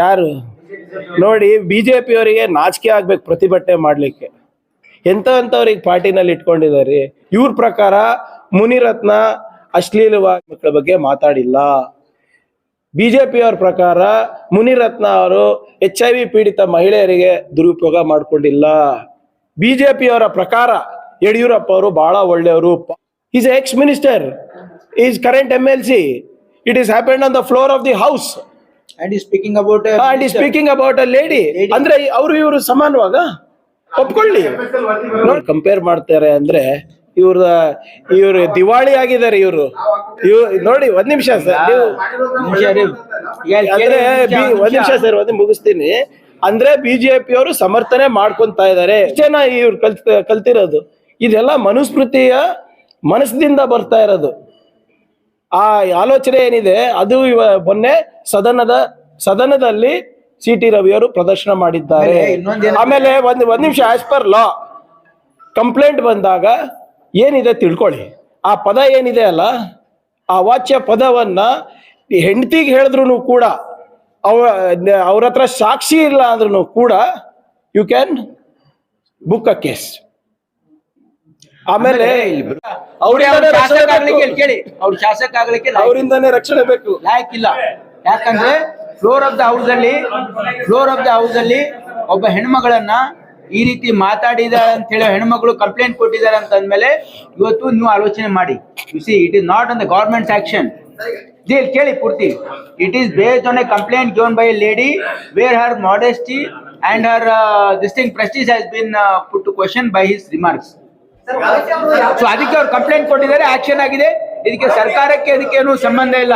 ಯಾರು? ನೋಡಿ ಬಿಜೆಪಿ ಅವರಿಗೆ ನಾಚಿಕೆ ಆಗ್ಬೇಕು, ಪ್ರತಿಭಟನೆ ಮಾಡ್ಲಿಕ್ಕೆ. ಎಂತ ಎಂತವ್ರಿಗೆ ಪಾರ್ಟಿನಲ್ಲಿ ಇಟ್ಕೊಂಡಿದ್ದಾರೆ. ಇವ್ರ ಪ್ರಕಾರ ಮುನಿರತ್ನ ಅಶ್ಲೀಲವಾಗಿ ಮಕ್ಕಳ ಬಗ್ಗೆ ಮಾತಾಡಿಲ್ಲ. ಬಿಜೆಪಿ ಅವ್ರ ಪ್ರಕಾರ ಮುನಿರತ್ನ ಅವರು ಎಚ್ ಐ ವಿ ಪೀಡಿತ ಮಹಿಳೆಯರಿಗೆ ದುರುಪಯೋಗ ಮಾಡ್ಕೊಂಡಿಲ್ಲ. ಬಿಜೆಪಿ ಅವರ ಪ್ರಕಾರ ಯಡಿಯೂರಪ್ಪ ಅವರು ಬಹಳ ಒಳ್ಳೆಯವರು. Is ex minister is current M L C it is happened on the floor of the house And he's speaking about a and he speaking about a lady ಅಂದ್ರೆ ಅವರು ಇವರು ಸಮಾನವಾಗ? ಒಪ್ಕೊಳ್ಳಿ. ನೋಡಿ ಕಂಪೇರ್ ಮಾಡ್ತಾರೆ ಅಂದ್ರೆ ಇವ್ರ ಇವ್ರು ದಿವಾಳಿ ಆಗಿದ್ದಾರೆ ಇವರು. ಇವ್ ನೋಡಿ ಒಂದ್ ನಿಮಿಷ ಸರ್ ನೀವು ಅಂದ್ರೆ ಒಂದ್ ನಿಮಿಷ ಸರ್ ಒಂದ್ ಮುಗಿಸ್ತೀನಿ. ಅಂದ್ರೆ ಬಿಜೆಪಿ ಅವರು ಸಮರ್ಥನೆ ಮಾಡ್ಕೊಂತ ಇದ್ದಾರೆ. ಜನ ಇವ್ರು ಕಲ್ತ್ ಕಲ್ತಿರೋದು. ಇದೆಲ್ಲ ಮನುಸ್ಮೃತಿಯ ಮನಸ್ಸಿನಿಂದ ಬರ್ತಾ ಇರೋದು. ಆ ಆಲೋಚನೆ ಏನಿದೆ ಅದು ಇವ ಮೊನ್ನೆ ಸದನದ ಸದನದಲ್ಲಿ ಸಿ ಟಿ ರವಿ ಅವರು ಪ್ರದರ್ಶನ ಮಾಡಿದ್ದಾರೆ. ಆಮೇಲೆ ಒಂದು ಆಮೇಲೆ ಒಂದ್ ಒಂದ್ ನಿಮಿಷ ಆಸ್ ಪರ್ ಲಾ ಕಂಪ್ಲೇಂಟ್ ಬಂದಾಗ ಏನಿದೆ ತಿಳ್ಕೊಳ್ಳಿ. ಆ ಪದ ಏನಿದೆ ಅಲ್ಲ ಆ ವಾಚ್ಯ ಪದವನ್ನ ಹೆಂಡತಿಗೆ ಹೇಳಿದ್ರು ಕೂಡ ಅವ ಅವ್ರ ಹತ್ರ ಸಾಕ್ಷಿ ಇಲ್ಲ ಅಂದ್ರೂ ಕೂಡ you can book a case ಆಮೇಲೆ ಶಾಸಕ ಆಗ್ಲಿಕ್ಕೆ. ಕೇಳಿ. ಅವ್ರು ಶಾಸಕ ಆಗ್ಲಿಕ್ಕೆ ಅವರಿಂದನೇ ರಕ್ಷಣೆ ಬೇಕು. ಲಾಯಕ್ಕಿಲ್ಲ ಯಾಕಂದ್ರೆ ಫ್ಲೋರ್ ಆಫ್ ದ ಹೌಸ್ ಅಲ್ಲಿ ಫ್ಲೋರ್ ಆಫ್ ದ ಹೌಸ್ ಅಲ್ಲಿ ಒಬ್ಬ ಹೆಣ್ಮಗಳನ್ನ ಈ ರೀತಿ ಮಾತಾಡಿದಾರೆ ಅಂತ ಹೇಳಿ ಹೆಣ್ಮಗಳು ಕಂಪ್ಲೇಂಟ್ ಕೊಟ್ಟಿದ್ದಾರೆ ಅಂತ ಅಂದ್ಮೇಲೆ ಇವತ್ತು ನೀವು ಆಲೋಚನೆ ಮಾಡಿ. You see it is not on the government action ಇಲ್ಲಿ ಕೇಳಿ ಪೂರ್ತಿ. It is based on a complaint given by a lady where her modesty and her this thing prestige has been put question by his remarks so ಅದಕ್ಕೆ ಅವ್ರು complaint ಕೊಟ್ಟಿದ್ದಾರೆ action ಆಗಿದೆ. ಇದಕ್ಕೆ ಸರ್ಕಾರಕ್ಕೆ ಅದಕ್ಕೆ ಏನು ಸಂಬಂಧ ಇಲ್ಲ.